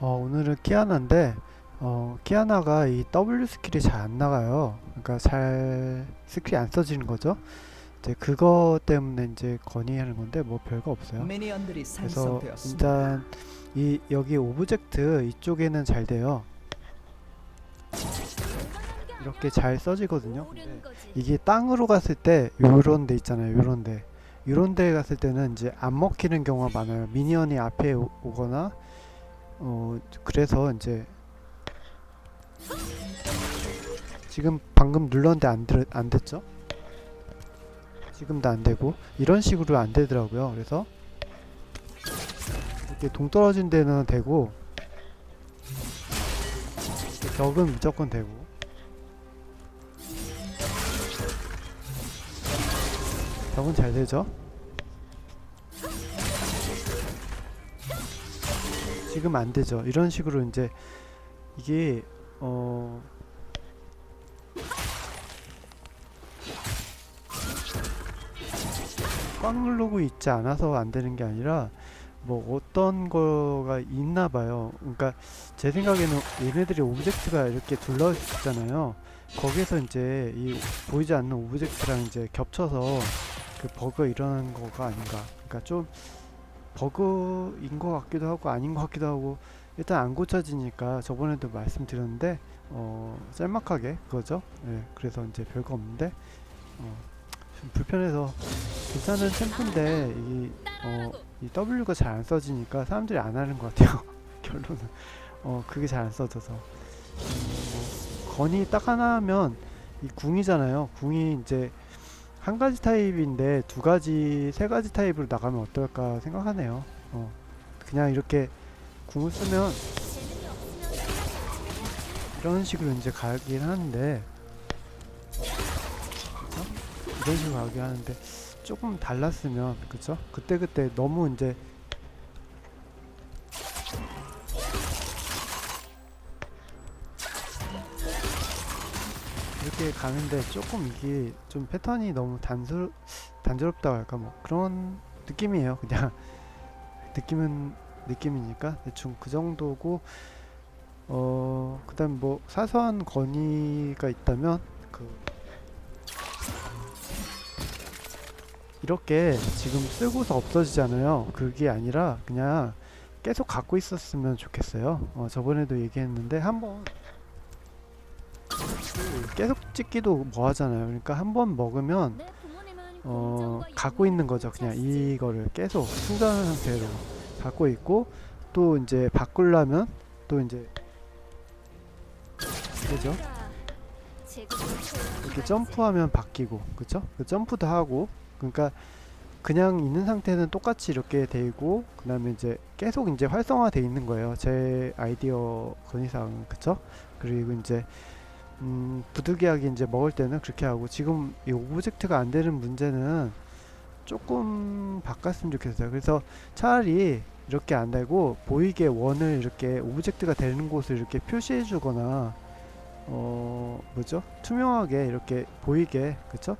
어, 오늘은 키아나인데 어, 키아나가 이 W 스킬이 잘 안 나가요. 그러니까 잘 스킬이 안 써지는 거죠. 이제 그거 때문에 이제 건의하는 건데 뭐 별거 없어요. 그래서. 일단 이 여기 오브젝트 이쪽에는 잘 돼요. 이렇게 잘 써지거든요. 근데 이게 땅으로 갔을 때 요런 데 있잖아요. 요런 데. 요런 데 갔을 때는 이제 안 먹히는 경우가 많아요. 미니언이 앞에 오, 오거나 어 그래서 이제 지금 방금 눌렀는데 안, 들, 안 됐죠? 지금도 안 되고 이런 식으로 안 되더라고요. 그래서 이렇게 동떨어진 데는 되고 벽은 무조건 되고 벽은 잘 되죠? 지금 안 되죠. 이런 식으로 이제 이게 어 꽉 누르고 있지 않아서 안 되는 게 아니라 뭐 어떤 거가 있나 봐요. 그러니까 제 생각에는 얘네들이 오브젝트가 이렇게 둘러 있잖아요. 거기서 이제 이 보이지 않는 오브젝트랑 이제 겹쳐서 그 버그 일어나는 거가 아닌가. 그러니까 좀 버그인 것 같기도 하고 아닌 것 같기도 하고 일단 안 고쳐지니까 저번에도 말씀드렸는데 어 짤막하게 그거죠. 예, 그래서 이제 별거 없는데 어, 좀 불편해서 괜찮은 챔프인데 이, 어, 이 W가 잘 안 써지니까 사람들이 안 하는 것 같아요. 결론은 어 그게 잘 안 써져서 음, 뭐 건이 딱 하나 하면 이 궁이잖아요. 궁이 이제 한 가지 타입인데 두 가지, 세 가지 타입으로 나가면 어떨까 생각하네요. 어 그냥 이렇게 궁을 쓰면 이런 식으로 이제 가긴 하는데 그쵸? 이런 식으로 가긴 하는데 조금 달랐으면 그쵸? 그때그때 너무 이제 이렇게 가는데 조금 이게 좀 패턴이 너무 단순 단조롭다고 할까? 뭐 그런 느낌이에요. 그냥 느낌은 느낌이니까 대충 그 정도고 어 그다음 뭐 사소한 건의가 있다면 그 이렇게 지금 쓰고서 없어지잖아요. 그게 아니라 그냥 계속 갖고 있었으면 좋겠어요. 어 저번에도 얘기했는데 한번 그 계속 찍기도 뭐 하잖아요. 그러니까 한 번 먹으면 어 갖고 있는 거죠. 그냥 이거를 계속 충전한 상태로 갖고 있고 또 이제 바꾸려면 또 이제 그죠? 이렇게 점프하면 바뀌고 그쵸? 그 점프도 하고 그러니까 그냥 있는 상태는 똑같이 이렇게 되고 그 다음에 이제 계속 이제 활성화 돼 있는 거예요. 제 아이디어 건의사항 그쵸? 그리고 이제 음, 부득이하게 이제 먹을 때는 그렇게 하고 지금 이 오브젝트가 안 되는 문제는 조금 바꿨으면 좋겠어요. 그래서 차라리 이렇게 안 되고 보이게 원을 이렇게 오브젝트가 되는 곳을 이렇게 표시해 주거나 어 뭐죠? 투명하게 이렇게 보이게 그쵸?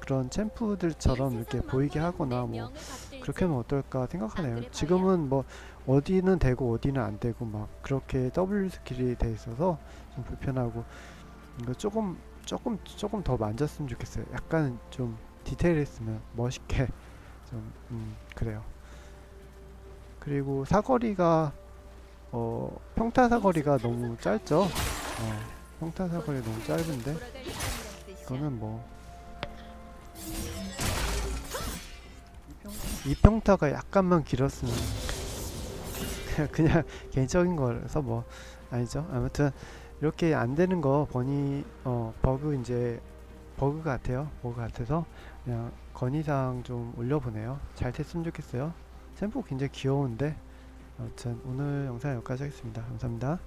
그런 챔프들처럼 이렇게 보이게 하거나 뭐 그렇게 하면 어떨까 생각하네요. 지금은 뭐 어디는 되고 어디는 안 되고 막 그렇게 W 스킬이 돼 있어서 좀 불편하고 이거 조금 조금 조금 더 만졌으면 좋겠어요. 약간 좀 디테일했으면 멋있게 좀 음, 그래요. 그리고 사거리가 어 평타 사거리가 너무 짧죠. 어, 평타 사거리 너무 짧은데 이거는 뭐 이 평타가 약간만 길었으면 그냥, 그냥 개인적인 거라서 뭐 아니죠. 아무튼 이렇게 안 되는 거 버니 어 버그 이제 버그 같아요. 버그 같아서 그냥 건의사항 좀 올려보네요. 잘 됐으면 좋겠어요. 샘플 굉장히 귀여운데 아무튼 오늘 영상 여기까지 하겠습니다. 감사합니다.